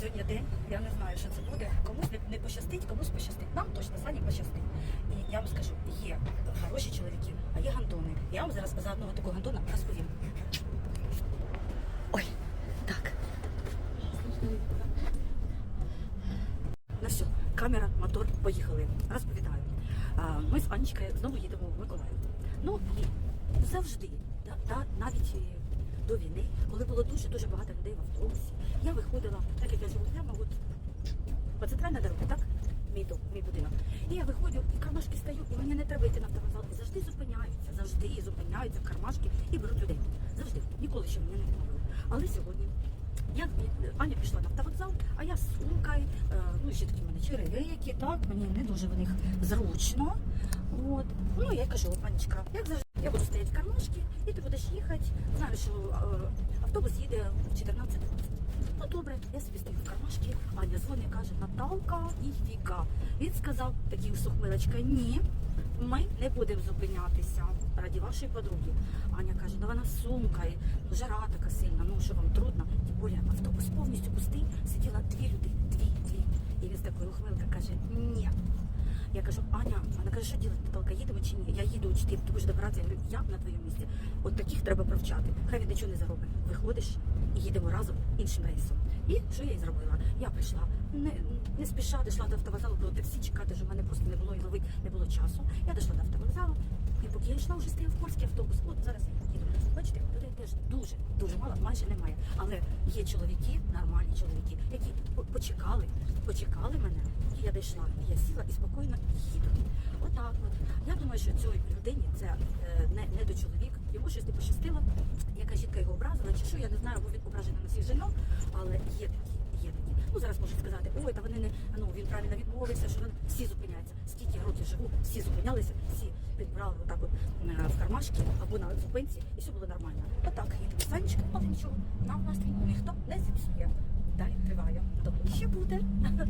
сьогодні день, я не знаю, що це буде. Комусь не, не пощастить, комусь пощастить. Нам точно Сані пощастить. І я вам скажу, є хороші чоловіки, а є гандони. Я вам зараз за одного такого гандона розповім. Ой, так. Ну все, камера, мотор, поїхали. Розповідаю. Ми з Анечкою знову їдемо в Миколаїв. Ну і завжди, да, да, навіть і до війни, коли було дуже-дуже багато людей в автобусі, я виходила, так як я живу прямо от по центральній дорозі, так? Мій дом, мій будинок. І я виходжу, і кармашки стаю, і мені не треба йти на автовокзал. І завжди зупиняються, завжди зупиняються кармашки і беруть людей. Завжди. Ніколи ще мене не відмовили. Але сьогодні я Аня пішла на автовокзал, а я з сумкою, е, ну ще такі мене черевики, так, мені не дуже в них зручно. От. Ну я кажу, Анечка, як завжди, я буду стояти в кармашки, і ти будеш їхати. Знаю, що е, автобус їде в 14. Ну добре, я собі стою в кармашки, Аня дзвонить і каже, Наталка, ніфіга. Він сказав, такий сухмилочка, ні, ми не будемо зупинятися раді вашої подруги. Аня каже, да вона з сумкою, ну жара така сильна, ну що вам трудно. Тим більше автобус повністю пустий, сиділа дві людини, дві, дві. І він з такою ухмилкою каже. Я кажу, Аня, вона каже, що робити, Наталка, їдемо чи ні? Я їду, чи ти, будеш добиратися? Я я на твоєму місці. От таких треба провчати. Хай він нічого не заробить. Виходиш і їдемо разом іншим рейсом. І що я і зробила? Я прийшла, не, не спіша дійшла до автовокзалу, було таксі чекати, що в мене просто не було і ловить, не було часу. Я дійшла до автовокзалу, і поки я йшла, вже стояв польський автобус. От зараз я їду. Бачите, людей теж дуже, дуже мало, майже немає. Але є чоловіки, нормальні чоловіки, які почекали, почекали мене, і я дійшла. І я сіла і спокійно їду. Отак от. Я думаю, що цій людині це е, не, не до чоловік, йому щось не пощастило. Яка жінка його образила, чи що, я не знаю, бо він ображений на всіх жінок, але є такі, є такі. Ну зараз можуть сказати, ой, та вони не ну він правильно відмовився, що він всі зупиняються. Скільки років живу, всі зупинялися, всі підбрали отак от е, в кармашки або на зупинці, і все було нормально. Їдемо але нічого, нам настрій ніхто не зіпсує. Далі триває. Тобто ще буде.